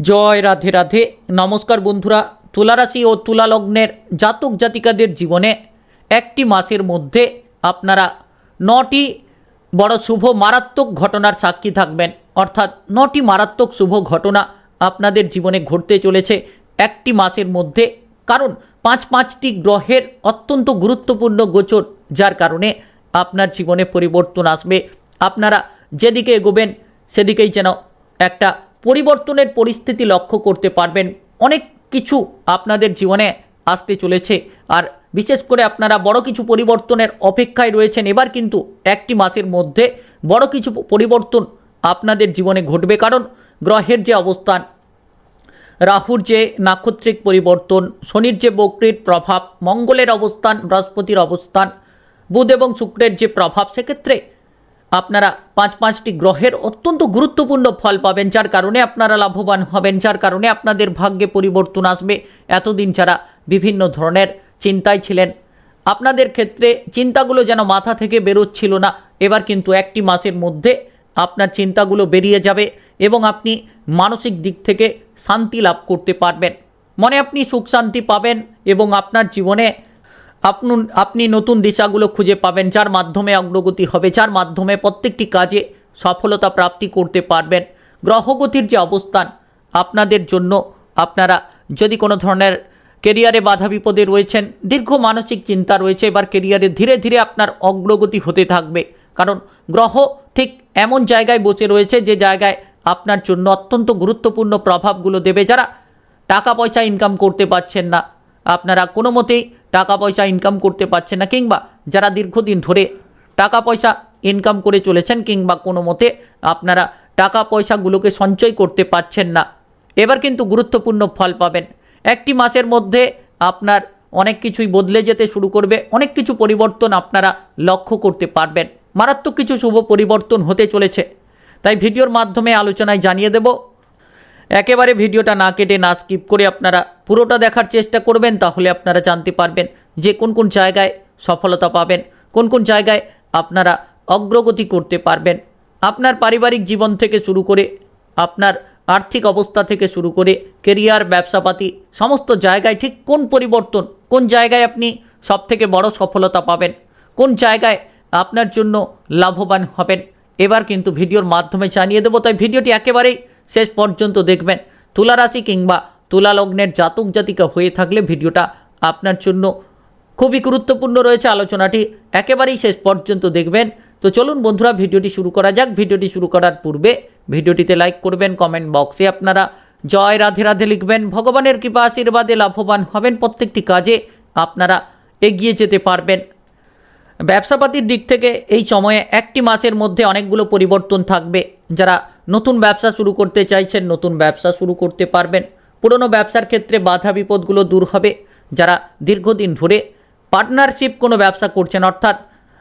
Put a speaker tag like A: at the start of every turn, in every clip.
A: জয় রাধে রাধে। নমস্কার বন্ধুরা, তুলারাশি ও তুলা লগ্নের জাতক জাতিকাদের জীবনে একটি মাসের মধ্যে আপনারা নটি বড় শুভ মারাত্মক ঘটনার সাক্ষী থাকবেন। অর্থাৎ নটি মারাত্মক শুভ ঘটনা আপনাদের জীবনে ঘটতে চলেছে একটি মাসের মধ্যে। কারণ পাঁচ পাঁচটি গ্রহের অত্যন্ত গুরুত্বপূর্ণ গোচর, যার কারণে আপনার জীবনে পরিবর্তন আসবে। আপনারা যেদিকে এগোবেন, সেদিকেই যেন একটা পরিবর্তনের পরিস্থিতি লক্ষ্য করতে পারবেন। অনেক কিছু আপনাদের জীবনে আসতে চলেছে। আর বিশেষ করে আপনারা বড় কিছু পরিবর্তনের অপেক্ষায় রয়েছেন। এবার কিন্তু একটি মাসের মধ্যে বড় কিছু পরিবর্তন আপনাদের জীবনে ঘটবে। কারণ গ্রহের যে অবস্থান, রাহুর যে নাক্ষত্রিক পরিবর্তন, শনির যে বক্রির প্রভাব, মঙ্গলের অবস্থান, বৃহস্পতির অবস্থান, বুধ এবং শুক্রের যে প্রভাব, সেক্ষেত্রে আপনারা পাঁচ পাঁচটি গ্রহের অত্যন্ত গুরুত্বপূর্ণ ফল পাবেন, যার কারণে আপনারা লাভবান হবেন, যার কারণে আপনাদের ভাগ্যে পরিবর্তন আসবে। এতদিন যারা বিভিন্ন ধরনের চিন্তায় ছিলেন, আপনাদের ক্ষেত্রে চিন্তাগুলো যেন মাথা থেকে বেরোচ্ছিল না। এবার কিন্তু একটি মাসের মধ্যে আপনার চিন্তাগুলো বেরিয়ে যাবে এবং আপনি মানসিক দিক থেকে শান্তি লাভ করতে পারবেন। মনে আপনি সুখ শান্তি পাবেন এবং আপনার জীবনে আপনি আপনি নতুন দিশাগুলো খুঁজে পাবেন, যার মাধ্যমে অগ্রগতি হবে, যার মাধ্যমে প্রত্যেকটি কাজে সফলতা প্রাপ্তি করতে পারবেন। গ্রহগতির যে অবস্থান আপনাদের জন্য, আপনারা যদি কোনো ধরনের কেরিয়ারে বাধা বিপদে রয়েছেন, দীর্ঘ মানসিক চিন্তা রয়েছে, এবার কেরিয়ারে ধীরে ধীরে আপনার অগ্রগতি হতে থাকবে। কারণ গ্রহ ঠিক এমন জায়গায় বসে রয়েছে, যে জায়গায় আপনার জন্য অত্যন্ত গুরুত্বপূর্ণ প্রভাবগুলো দেবে, যারা টাকা পয়সা ইনকাম করতে পারছেন না। আপনারা কোনো মতেই টাকা পয়সা ইনকাম করতে পারছেন না কিংবা যারা দীর্ঘদিন ধরে টাকা পয়সা ইনকাম করে চলেছেন কিংবা কোনো মতে আপনারা টাকা পয়সাগুলোকে সঞ্চয় করতে পারছেন না, এবার কিন্তু গুরুত্বপূর্ণ ফল পাবেন। একটি মাসের মধ্যে আপনার অনেক কিছুই বদলে যেতে শুরু করবে, অনেক কিছু পরিবর্তন আপনারা লক্ষ্য করতে পারবেন। মারাত্মক কিছু শুভ পরিবর্তন হতে চলেছে। তাই ভিডিওর মাধ্যমে আলোচনায় জানিয়ে দেব একেবারে ভিডিওটা না কেটে, না স্কিপ করে আপনারা পুরোটা দেখার চেষ্টা করবেন, তাহলে আপনারা জানতে পারবেন যে কোন কোন জায়গায় সফলতা পাবেন, কোন কোন জায়গায় আপনারা অগ্রগতি করতে পারবেন। আপনার পারিবারিক জীবন থেকে শুরু করে, আপনার আর্থিক অবস্থা থেকে শুরু করে কেরিয়ার ব্যবসাপাতি, সমস্ত জায়গায় ঠিক কোন পরিবর্তন, কোন জায়গায় আপনি সবথেকে বড় সফলতা পাবেন, কোন জায়গায় আপনার জন্য লাভবান হবেন, এবার কিন্তু ভিডিওর মাধ্যমে জানিয়ে দেবো। তাই ভিডিওটি একেবারেই শেষ পর্যন্ত দেখবেন। তুলা রাশি কিংবা তুলা লগ্নের জাতক জাতিকা হয়ে থাকলে ভিডিওটা আপনার জন্য খুবই গুরুত্বপূর্ণ রয়েছে আলোচনাটি। একেবারেই শেষ পর্যন্ত দেখবেন। তো চলুন বন্ধুরা, ভিডিওটি শুরু করা যাক। ভিডিওটি শুরু করার পূর্বে ভিডিওটিতে লাইক করবেন, কমেন্ট বক্সে আপনারা জয় রাধে রাধে লিখবেন। ভগবানের কৃপা, আশীর্বাদে লাভবান হবেন প্রত্যেকটি কাজে আপনারা এগিয়ে যেতে পারবেন। ব্যবসাপাতির দিক থেকে এই সময়ে একটি মাসের মধ্যে অনেকগুলো পরিবর্তন থাকবে। যারা নতুন ব্যবসা শুরু করতে চাইছেন, নতুন ব্যবসা শুরু করতে পারবেন। পুরনো ব্যবসার ক্ষেত্রে বাধা বিপদগুলো দূর হবে। যারা দীর্ঘদিন ধরে পার্টনারশিপ কোনো ব্যবসা করছেন, অর্থাৎ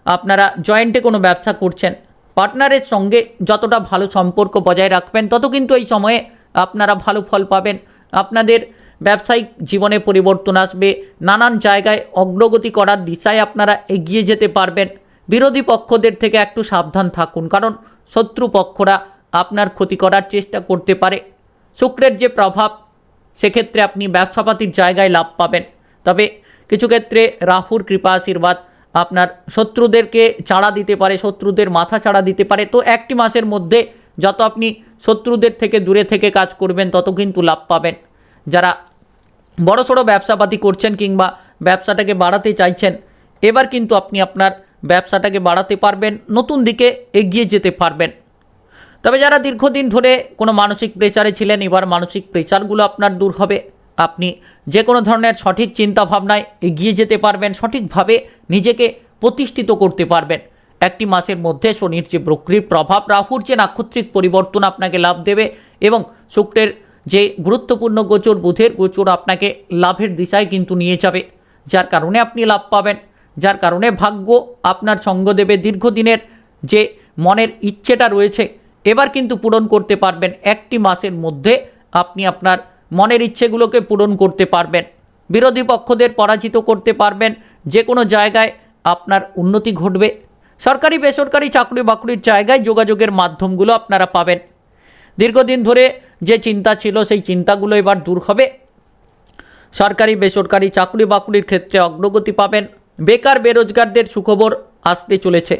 A: আপনারা জয়েন্টে কোনো ব্যবসা করছেন পার্টনারের সঙ্গে যতটা ভালো সম্পর্ক বজায় রাখবেন, তত কিন্তু এই সময়ে আপনারা ভালো ফল পাবেন। আপনাদের ব্যবসায়িক জীবনে পরিবর্তন আসবে, নানান জায়গায় অগ্রগতি করার দিশায় আপনারা এগিয়ে যেতে পারবেন। বিরোধী পক্ষদের থেকে একটু সাবধান থাকুন, কারণ শত্রু পক্ষরা আপনার ক্ষতি করার চেষ্টা করতে পারে। শুক্রের যে প্রভাব, সেক্ষেত্রে আপনি ব্যবসাপাতির জায়গায় লাভ পাবেন। তবে কিছু ক্ষেত্রে রাহুর কৃপা আশীর্বাদ আপনার শত্রুদেরকে চাড়া দিতে পারে, শত্রুদের মাথা চাড়া দিতে পারে। তো একটি মাসের মধ্যে যত আপনি শত্রুদের থেকে দূরে থেকে কাজ করবেন, তত কিন্তু লাভ পাবেন। যারা বড় সড়ো ব্যবসাপাতি করছেন কিংবা ব্যবসাটাকে বাড়াতে চাইছেন, এবার কিন্তু আপনি আপনার ব্যবসাটাকে বাড়াতে পারবেন, নতুন দিকে এগিয়ে যেতে পারবেন। তবে যারা দীর্ঘদিন ধরে কোনো মানসিক প্রেসারে ছিলেন, এবার মানসিক প্রেসারগুলো আপনার দূর হবে। আপনি যে কোনো ধরনের সঠিক চিন্তা ভাবনায় এগিয়ে যেতে পারবেন, সঠিকভাবে নিজেকে প্রতিষ্ঠিত করতে পারবেন। একটি মাসের মধ্যে শনির যে প্রকৃতির প্রভাব, রাহুর যে নাক্ষত্রিক পরিবর্তন আপনাকে লাভ দেবে এবং শুক্রের যে গুরুত্বপূর্ণ গোচর, বুধের গোচর আপনাকে লাভের দিশায় কিন্তু নিয়ে যাবে। যার কারণে আপনি লাভ পাবেন। যার কারণে ভাগ্য আপনার সঙ্গ দেবে। দীর্ঘদিনের যে মনের ইচ্ছেটা রয়েছে এবার কিন্তু পূরণ করতে পারবেন একটি মাসের মধ্যে আপনি আপনার মনের ইচ্ছেগুলোকে পূরণ করতে পারবেন। বিরোধী পক্ষদের পরাজিত করতে পারবেন। যে কোনো জায়গায় আপনার উন্নতি ঘটবে। সরকারি, বেসরকারি চাকরি বাকরির জায়গায় যোগাযোগের মাধ্যমগুলো আপনারা পাবেন। দীর্ঘদিন ধরে যে চিন্তা ছিল, সেই চিন্তাগুলো এবার দূর হবে। সরকারি, বেসরকারি চাকরি বাকরির ক্ষেত্রে অগ্রগতি পাবেন। বেকার, বেরোজগারদের সুখবর আসতে চলেছে।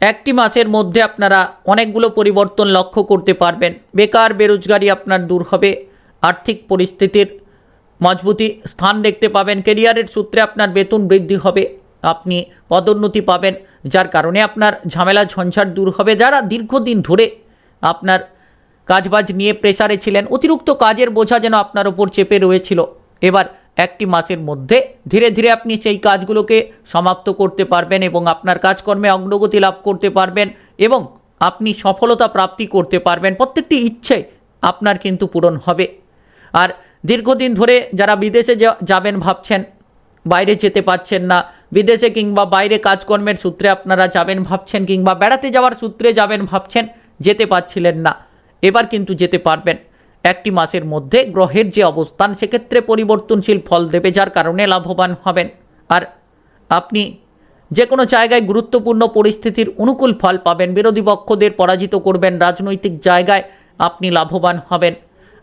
A: একটি মাসের মধ্যে আপনারা অনেকগুলো পরিবর্তন লক্ষ্য করতে পারবেন। বেকার বেরোজগারি আপনার দূর হবে। আর্থিক পরিস্থিতির মজবুতি স্থান দেখতে পাবেন। কেরিয়ারের সূত্রে আপনার বেতন বৃদ্ধি হবে। আপনি পদোন্নতি পাবেন। যার কারণে আপনার ঝামেলা, ঝঞ্ঝাট দূর হবে। যারা দীর্ঘদিন ধরে আপনার কাজবাজ নিয়ে প্রেসারে ছিলেন, অতিরিক্ত কাজের বোঝা যেন আপনার ওপর চেপে রয়েছিল। এবার একটি মাসের মধ্যে ধীরে ধীরে আপনি সেই কাজগুলোকে সমাপ্ত করতে পারবেন এবং আপনার কাজকর্মে অগ্রগতি লাভ করতে পারবেন এবং আপনি সফলতা প্রাপ্তি করতে পারবেন। প্রত্যেকটি ইচ্ছে আপনার কিন্তু পূরণ হবে। আর দীর্ঘদিন ধরে যারা বিদেশে যাবেন ভাবছেন, বাইরে যেতে পারছেন না, বিদেশে কিংবা বাইরে কাজকর্মের সূত্রে আপনারা যাবেন ভাবছেন কিংবা বেড়াতে যাওয়ার সূত্রে যাবেন ভাবছেন, যেতে পারছিলেন না। এবার কিন্তু যেতে পারবেন। একটি মাসের মধ্যে গ্রহের যে অবস্থান, সেক্ষেত্রে পরিবর্তনশীল ফল দেবে, যার কারণে লাভবান হবেন। আর আপনি যে কোনো জায়গায় গুরুত্বপূর্ণ পরিস্থিতির অনুকূল ফল পাবেন, বিরোধী পক্ষদের পরাজিত করবেন, রাজনৈতিক জায়গায় আপনি লাভবান হবেন।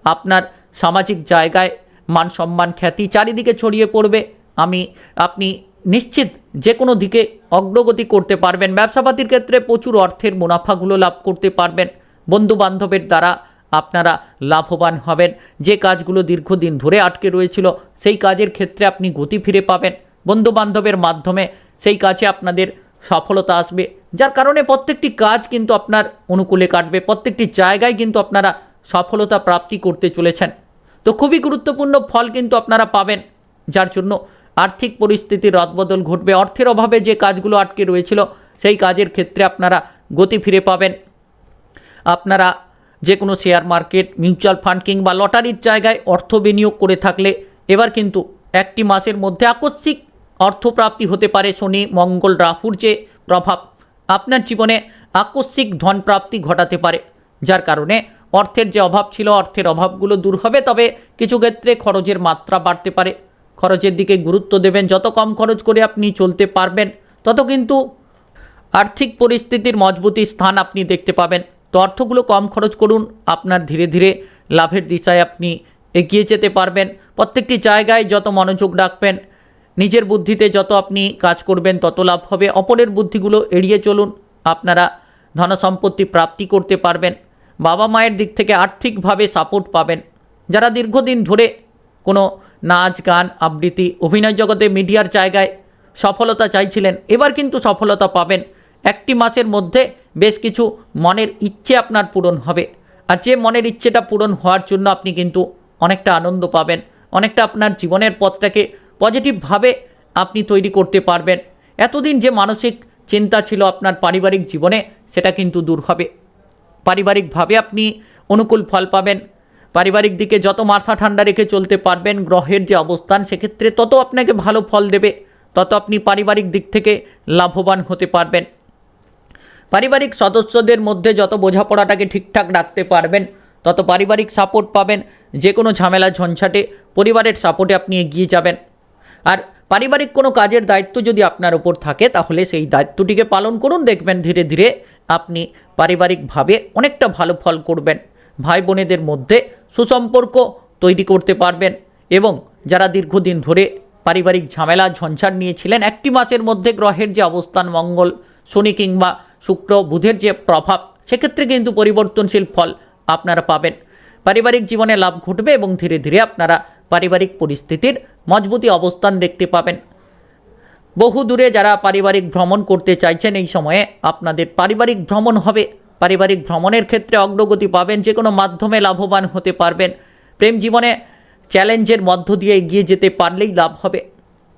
A: আপনার সামাজিক জায়গায় মান সম্মান খ্যাতি চারিদিকে ছড়িয়ে পড়বে। আমি, আপনি নিশ্চিত যে কোনো দিকে অগ্রগতি করতে পারবেন। ব্যবসাপাতির ক্ষেত্রে প্রচুর অর্থের মুনাফাগুলো লাভ করতে পারবেন। বন্ধু বান্ধবের দ্বারা আপনারা লাভবান হবেন। যে কাজগুলো দীর্ঘদিন ধরে আটকে রয়েছিল, সেই কাজের ক্ষেত্রে আপনি গতি ফিরে পাবেন। বন্ধু বান্ধবের মাধ্যমে সেই কাজে আপনাদের সফলতা আসবে। যার কারণে প্রত্যেকটি কাজ কিন্তু আপনার অনুকূলে কাটবে। প্রত্যেকটি জায়গায় কিন্তু আপনারা সফলতা প্রাপ্তি করতে চলেছেন। তো খুবই গুরুত্বপূর্ণ ফল কিন্তু আপনারা পাবেন। যার জন্য আর্থিক পরিস্থিতির রদবদল ঘটবে। অর্থের অভাবে যে কাজগুলো আটকে রয়েছিল, সেই কাজের ক্ষেত্রে আপনারা গতি ফিরে পাবেন। আপনারা যে কোনো শেয়ার মার্কেট, মিউচুয়াল ফান্ড কিংবা লটারির জায়গায় অর্থ বিনিয়োগ করে থাকলে এবার কিন্তু একটি মাসের মধ্যে আকস্মিক অর্থপ্রাপ্তি হতে পারে শনি, মঙ্গল, রাহুর যে প্রভাব। আপনার জীবনে আকস্মিক ধনপ্রাপ্তি ঘটাতে পারে, যার কারণে অর্থের যে অভাব ছিল, অর্থের অভাবগুলো দূর হবে, তবে কিছু ক্ষেত্রে খরচের মাত্রা বাড়তে পারে। খরচের দিকে গুরুত্ব দেবেন, যত কম খরচ করে আপনি চলতে পারবেন, তত কিন্তু আর্থিক পরিস্থিতির মজবুতি স্থান আপনি দেখতে পাবেন। তো অর্থগুলো কম খরচ করুন, আপনার ধীরে ধীরে লাভের দিশায় আপনি এগিয়ে যেতে পারবেন। প্রত্যেকটি জায়গায় যত মনোযোগ রাখবেন, নিজের বুদ্ধিতে যত আপনি কাজ করবেন, তত লাভ হবে। অপরের বুদ্ধিগুলো এড়িয়ে চলুন, আপনারা ধনসম্পত্তি প্রাপ্তি করতে পারবেন। বাবা মায়ের দিক থেকে আর্থিকভাবে সাপোর্ট পাবেন। যারা দীর্ঘদিন ধরে কোনো নাচ, গান, আবৃত্তি, অভিনয় জগতে মিডিয়ার জায়গায় সফলতা চাইছিলেন, এবার কিন্তু সফলতা পাবেন। একটি মাসের মধ্যে বেশ কিছু মনের ইচ্ছে আপনার পূরণ হবে। আর যে মনের ইচ্ছেটা পূরণ হওয়ার জন্য আপনি কিন্তু অনেকটা আনন্দ পাবেন, অনেকটা আপনার জীবনের পথটাকে পজিটিভভাবে আপনি তৈরি করতে পারবেন। এতদিন যে মানসিক চিন্তা ছিল আপনার পারিবারিক জীবনে, সেটা কিন্তু দূর হবে। পারিবারিকভাবে আপনি অনুকূল ফল পাবেন। পারিবারিক দিকে যত মাথা ঠান্ডা রেখে চলতে পারবেন, গ্রহের যে অবস্থান, সেক্ষেত্রে তত আপনাকে ভালো ফল দেবে। তত আপনি পারিবারিক দিক থেকে লাভবান হতে পারবেন। পারিবারিক সদস্যদের মধ্যে যত বোঝাপড়াটাকে ঠিকঠাক রাখতে পারবেন, তত পারিবারিক সাপোর্ট পাবেন। যে কোনো ঝামেলা ঝঞ্ঝাটে পরিবারের সাপোর্টে আপনি এগিয়ে যাবেন। আর পারিবারিক কোনো কাজের দায়িত্ব যদি আপনার ওপর থাকে, তাহলে সেই দায়িত্বটিকে পালন করুন। দেখবেন ধীরে ধীরে আপনি পারিবারিকভাবে অনেকটা ভালো ফল করবেন। ভাই বোনেদের মধ্যে সুসম্পর্ক তৈরি করতে পারবেন এবং যারা দীর্ঘদিন ধরে পারিবারিক ঝামেলা ঝঞ্ঝাট নিয়েছিলেন, একটি মাসের মধ্যে গ্রহের যে অবস্থান, মঙ্গল, শনি কিংবা শুক্র, বুধের যে প্রভাব, সেক্ষেত্রে কিন্তু পরিবর্তনশীল ফল আপনারা পাবেন। পারিবারিক জীবনে লাভ ঘটবে এবং ধীরে ধীরে আপনারা পারিবারিক পরিস্থিতির মজবুতি অবস্থান দেখতে পাবেন। বহু দূরে যারা পারিবারিক ভ্রমণ করতে চাইছেন এই সময়ে, আপনাদের পারিবারিক ভ্রমণ হবে। পারিবারিক ভ্রমণের ক্ষেত্রে অগ্রগতি পাবেন, যে কোনো মাধ্যমে লাভবান হতে পারবেন। প্রেম জীবনে চ্যালেঞ্জের মধ্য দিয়ে এগিয়ে যেতে পারলেই লাভ হবে।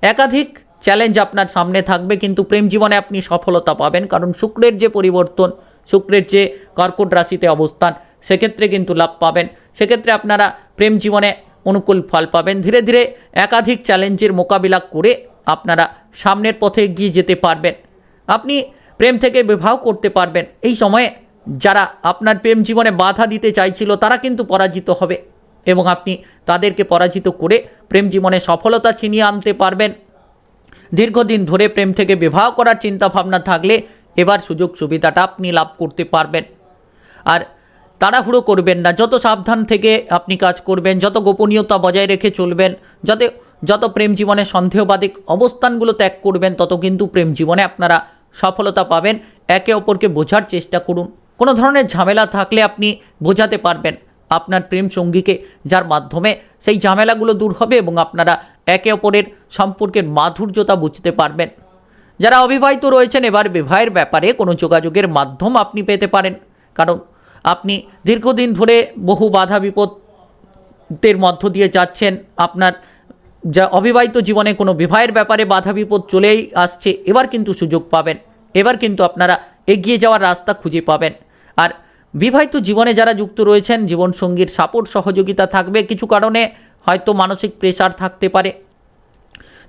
A: একাধিক চ্যালেঞ্জ আপনার সামনে থাকবে, কিন্তু প্রেম জীবনে আপনি সফলতা পাবেন, কারণ শুক্রের যে পরিবর্তন, শুক্রের যে কর্কট রাশিতে অবস্থান, সেক্ষেত্রে কিন্তু লাভ পাবেন। সেক্ষেত্রে আপনারা প্রেম জীবনে অনুকূল ফল পাবেন। ধীরে ধীরে একাধিক চ্যালেঞ্জের মোকাবিলা করে আপনারা সামনের পথে এগিয়ে যেতে পারবেন। আপনি প্রেম থেকে বিবাহ করতে পারবেন। এই সময়ে যারা আপনার প্রেম জীবনে বাধা দিতে চাইছিল, তারা কিন্তু পরাজিত হবে এবং আপনি তাদেরকে পরাজিত করে প্রেম জীবনে সফলতা ছিনিয়ে আনতে পারবেন। দীর্ঘদিন ধরে প্রেম থেকে বিবাহ করার চিন্তা ভাবনা থাকলে এবার সুযোগ সুবিধাটা আপনি লাভ করতে পারবেন। আর তাড়াহুড়ো করবেন না, যত সাবধান থেকে আপনি কাজ করবেন, যত গোপনীয়তা বজায় রেখে চলবেন, যাতে যত প্রেম জীবনে সন্দেহবাদিক অবস্থানগুলো ত্যাগ করবেন, তত কিন্তু প্রেম জীবনে আপনারা সফলতা পাবেন। একে অপরকে বোঝার চেষ্টা করুন। কোনো ধরনের ঝামেলা থাকলে আপনি বোঝাতে পারবেন। আপনার প্রেম সঙ্গীকে যার মাধ্যমে সেই ঝামেলাগুলো দূর হবে এবং আপনারা একে অপরের সম্পর্কের মাধুর্যতা বুঝতে পারবেন। যারা অবিবাহিত রয়েছেন, এবার বিবাহের ব্যাপারে কোনো যোগাযোগের মাধ্যম আপনি পেতে পারেন। কারণ আপনি দীর্ঘদিন ধরে বহু বাধা বিপদের মধ্য দিয়ে যাচ্ছেন। আপনার যা অবিবাহিত জীবনে কোনো বিবাহের ব্যাপারে বাধা বিপদ চলেই আসছে, এবার কিন্তু সুযোগ পাবেন। এবার কিন্তু আপনারা এগিয়ে যাওয়ার রাস্তা খুঁজে পাবেন। আর বিবাহিত জীবনে যারা যুক্ত রয়েছেন, জীবনসঙ্গীর সাপোর্ট, সহযোগিতা থাকবে। কিছু কারণে হয়তো মানসিক প্রেশার থাকতে পারে।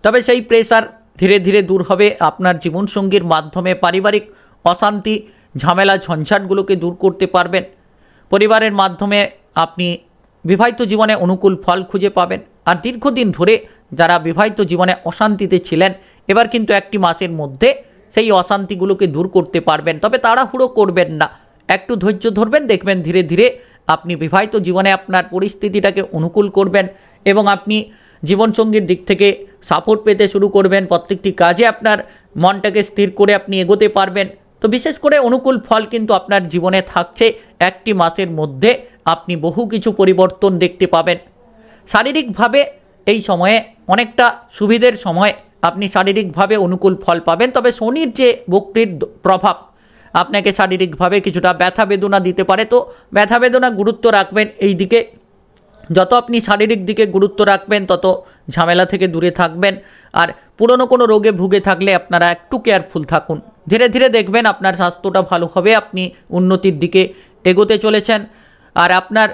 A: তবে সেই প্রেশার ধীরে ধীরে দূর হবে আপনার জীবনসঙ্গীর মাধ্যমে। পারিবারিক অশান্তি, ঝামেলা, ঝঞ্ঝাটগুলোকে দূর করতে পারবেন। পরিবারের মাধ্যমে আপনি বিবাহিত জীবনে অনুকূল ফল খুঁজে পাবেন। আর দীর্ঘদিন ধরে যারা বিবাহিত জীবনে অশান্তিতে ছিলেন, এবার কিন্তু একটি মাসের মধ্যে সেই অশান্তিগুলোকে দূর করতে পারবেন। তবে তাড়াহুড়ো করবেন না। একটু ধৈর্য ধরবেন, দেখবেন ধীরে ধীরে আপনি বিবাহিত জীবনে আপনার পরিস্থিতিটাকে অনুকূল করবেন এবং আপনি জীবনসঙ্গীর দিক থেকে সাপোর্ট পেতে শুরু করবেন। প্রত্যেকটি কাজে আপনার মনটাকে স্থির করে আপনি এগোতে পারবেন। তো বিশেষ করে অনুকূল ফল কিন্তু আপনার জীবনে থাকছে। একটি মাসের মধ্যে আপনি বহু কিছু পরিবর্তন দেখতে পাবেন। শারীরিকভাবে এই সময়ে অনেকটা সুবিধের সময় আপনি শারীরিকভাবে অনুকূল ফল পাবেন। তবে শনির যে বক্রির প্রভাব আপনাকে শারীরিকভাবে কিছুটা ব্যথা বেদনা দিতে পারে। তো ব্যথা বেদনা গুরুত্ব রাখবেন এই দিকে। যত আপনি শারীরিক দিকে গুরুত্ব রাখবেন, তত ঝামেলা থেকে দূরে থাকবেন। আর পুরনো কোনো রোগে ভুগে থাকলে আপনারা একটু কেয়ারফুল থাকুন। ধীরে ধীরে দেখবেন আপনার স্বাস্থ্যটা ভালো হবে, আপনি উন্নতির দিকে এগোতে চলেছেন। আর আপনার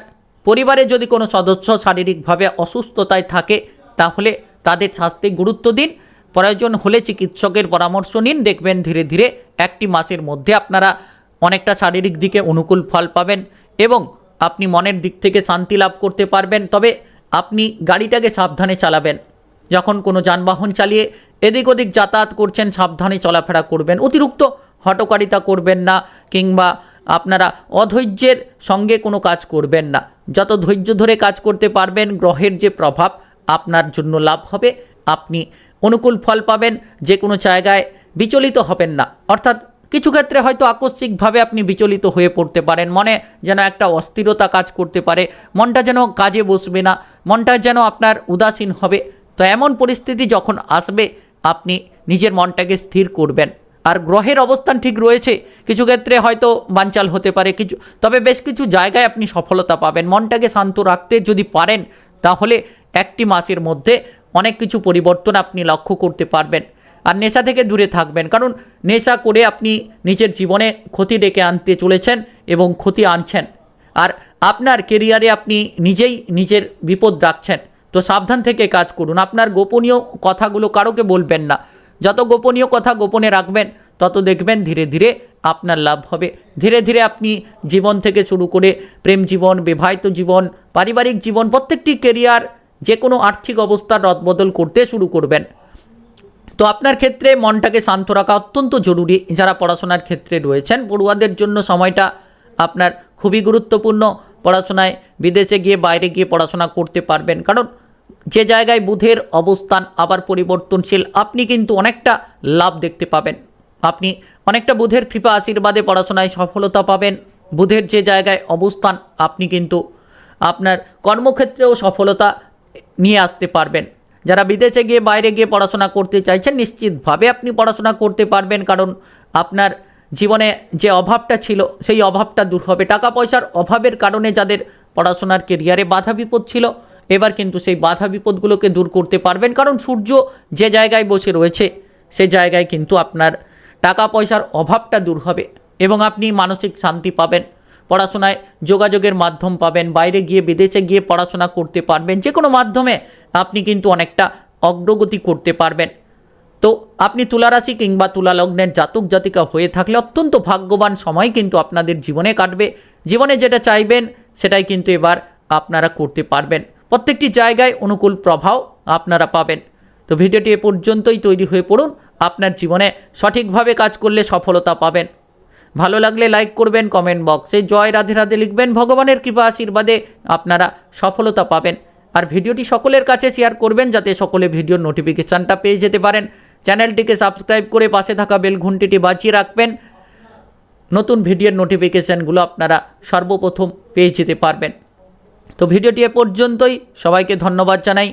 A: পরিবারে যদি কোনো সদস্য শারীরিকভাবে অসুস্থতায় থাকে, তাহলে তাদের স্বাস্থ্যে গুরুত্ব দিন। প্রয়োজন হলে চিকিৎসকের পরামর্শ নিন। দেখবেন ধীরে ধীরে একটি মাসের মধ্যে আপনারা অনেকটা শারীরিক দিকে অনুকূল ফল পাবেন এবং আপনি মনের দিক থেকে শান্তি লাভ করতে পারবেন। তবে আপনি গাড়িটাকে সাবধানে চালাবেন। যখন কোনো যানবাহন চালিয়ে এদিক ওদিক যাতায়াত করছেন, সাবধানে চলাফেরা করবেন। অতিরিক্ত হটকারিতা করবেন না কিংবা আপনারা অধৈর্যের সঙ্গে কোনো কাজ করবেন না। যত ধৈর্য ধরে কাজ করতে পারবেন, গ্রহের যে প্রভাব আপনার জন্য লাভ হবে। আপনি অনুকূল ফল পাবেন, যে কোনো জায়গায় বিচলিত হবেন না। অর্থাৎ কিছু ক্ষেত্রে হয়তো আকস্মিকভাবে আপনি বিচলিত হয়ে পড়তে পারেন। মনে যেন একটা অস্থিরতা কাজ করতে পারে। মনটা যেন কাজে বসবে না। মনটা যেন আপনার উদাসীন হবে। তো এমন পরিস্থিতি যখন আসবে, আপনি নিজের মনটাকে স্থির করবেন। আর গ্রহের অবস্থান ঠিক রয়েছে। কিছু ক্ষেত্রে হয়তো বানচাল হতে পারে। কিছু, তবে বেশ কিছু জায়গায় আপনি সফলতা পাবেন। মনটাকে শান্ত রাখতে যদি পারেন, তাহলে একটি মাসের মধ্যে অনেক কিছু পরিবর্তন আপনি লক্ষ্য করতে পারবেন আর নেশা থেকে দূরে থাকবেন। কারণ নেশা করে আপনি নিজের জীবনে ক্ষতি ডেকে আনতে চলেছেন এবং ক্ষতি আনছেন। আর আপনার কেরিয়ারে আপনি নিজেই নিজের বিপদ রাখছেন। তো সাবধান থেকে কাজ করুন। আপনার গোপনীয় কথাগুলো কারোকে বলবেন না। যত গোপনীয় কথা গোপনে রাখবেন, তত দেখবেন ধীরে ধীরে আপনার লাভ হবে। ধীরে ধীরে আপনি জীবন থেকে শুরু করে প্রেম জীবন, বিবাহিত জীবন, পারিবারিক জীবন, প্রত্যেকটি কেরিয়ার যে কোনো আর্থিক অবস্থার রদবদল করতে শুরু করবেন। তো আপনার ক্ষেত্রে মনটাকে শান্ত রাখা অত্যন্ত জরুরি। যারা পড়াশোনার ক্ষেত্রে রয়েছেন, পড়ুয়াদের জন্য সময়টা আপনার খুবই গুরুত্বপূর্ণ। পড়াশোনায় বিদেশে গিয়ে বাইরে গিয়ে পড়াশোনা করতে পারবেন। কারণ যে জায়গায় বুধের অবস্থান আবার পরিবর্তনশীল, আপনি কিন্তু অনেকটা লাভ দেখতে পাবেন। আপনি অনেকটা বুধের কৃপা আশীর্বাদে পড়াশোনায় সফলতা পাবেন। বুধের যে জায়গায় অবস্থান, আপনি কিন্তু আপনার কর্মক্ষেত্রেও সফলতা নিয়ে আসতে পারবেন। যারা বিদেশে গিয়ে বাইরে গিয়ে পড়াশোনা করতে চাইছেন, নিশ্চিতভাবে আপনি পড়াশোনা করতে পারবেন। কারণ আপনার জীবনে যে অভাবটা ছিল, সেই অভাবটা দূর হবে। টাকা পয়সার অভাবের কারণে যাদের পড়াশোনার কেরিয়ারে বাধা বিপদ ছিল, এবার কিন্তু সেই বাধা বিপদগুলোকে দূর করতে পারবেন। কারণ সূর্য যে জায়গায় বসে রয়েছে, সে জায়গায় কিন্তু আপনার টাকা পয়সার অভাবটা দূর হবে এবং আপনি মানসিক শান্তি পাবেন। পড়াশোনায় যোগাযোগের মাধ্যম পাবেন, বাইরে গিয়ে বিদেশে গিয়ে পড়াশোনা করতে পারবেন যে কোনো মাধ্যমে আপনি কিন্তু অনেকটা অগ্রগতি করতে পারবেন। তো আপনি তুলারাশি কিংবা তুলা লগ্নের জাতক জাতিকা হয়ে থাকলে অত্যন্ত ভাগ্যবান সময় কিন্তু আপনাদের জীবনে কাটবে। জীবনে যেটা চাইবেন, সেটাই কিন্তু এবার আপনারা করতে পারবেন। প্রত্যেকটি জায়গায় অনুকূল প্রভাব আপনারা পাবেন। তো ভিডিওটি এ পর্যন্তই তৈরি হয়ে পড়ুন। আপনার জীবনে সঠিকভাবে কাজ করলে সফলতা পাবেন। ভালো লাগলে লাইক করবেন কমেন্ট বক্সে জয় রাধে রাধে লিখবেন, ভগবানের কৃপা আশীর্বাদে আপনারা সফলতা পাবেন। আর ভিডিওটি সকলের কাছে শেয়ার করবেন, যাতে সকলে ভিডিওর নোটিফিকেশানটা পেয়ে যেতে পারেন। চ্যানেলটিকে সাবস্ক্রাইব করে পাশে থাকা বেল বাজিয়ে রাখবেন। নতুন ভিডিওর নোটিফিকেশানগুলো আপনারা সর্বপ্রথম পেয়ে যেতে পারবেন। তো ভিডিওটি এ পর্যন্তই, সবাইকে ধন্যবাদ জানাই।